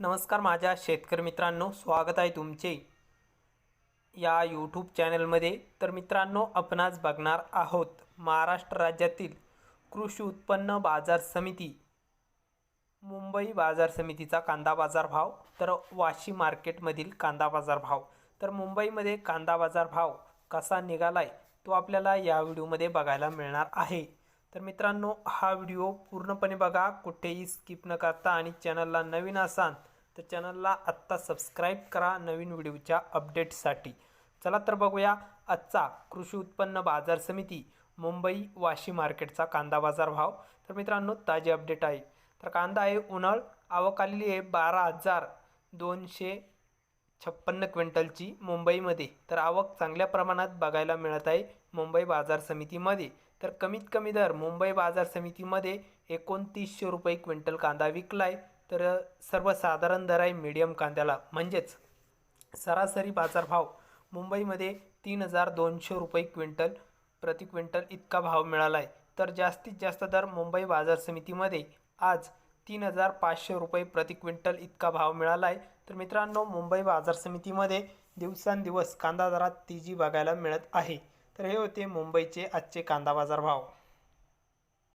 नमस्कार माझ्या शेतकरी मित्रांनो स्वागत आहे तुमचे या यूट्यूब चॅनलमध्ये तर मित्रांनो आपणास बघणार आहोत महाराष्ट्र राज्यातील कृषी उत्पन्न बाजार समिती मुंबई बाजार समितीचा कांदा बाजार भाव तर वाशी मार्केटमधील कांदा बाजार भाव. तर मुंबईमध्ये कांदा बाजार भाव कसा निघालाय तो आपल्याला या व्हिडिओमध्ये बघायला मिळणार आहे. तर मित्रांनो हा व्हिडिओ पूर्णपणे बघा कुठेही स्किप न करता आणि चॅनलला नवीन असाल तर चॅनलला आत्ता सबस्क्राईब करा नवीन व्हिडिओच्या अपडेटसाठी. चला तर बघूया आजचा कृषी उत्पन्न बाजार समिती मुंबई वाशी मार्केटचा कांदा बाजार भाव. तर मित्रांनो ताजे अपडेट आहे. तर कांदा आहे उन्हाळ आवक आलेली आहे बारा हजार दोनशे छप्पन्न क्विंटलची मुंबईमध्ये. तर आवक चांगल्या प्रमाणात बघायला मिळत आहे मुंबई बाजार समितीमध्ये. तर कमीत कमी दर मुंबई बाजार समितीमध्ये एकोणतीसशे रुपये क्विंटल कांदा विकला आहे तर सर्वसाधारण दर आहे मीडियम कांद्याला. म्हणजेच सरासरी बाजारभाव मुंबईमध्ये तीन हजार दोनशे रुपये क्विंटल प्रति क्विंटल इतका भाव मिळाला आहे तर जास्तीत जास्त दर मुंबई बाजार समितीमध्ये. आज तीन हजार पाचशे रुपये प्रति क्विंटल इतका भाव मिळाला आहे तर मित्रांनो मुंबई बाजार समितीमध्ये दिवसांदिवस कांदा दरात तेजी बघायला मिळत आहे. तर हे होते मुंबईचे आजचे कांदा बाजार भाव.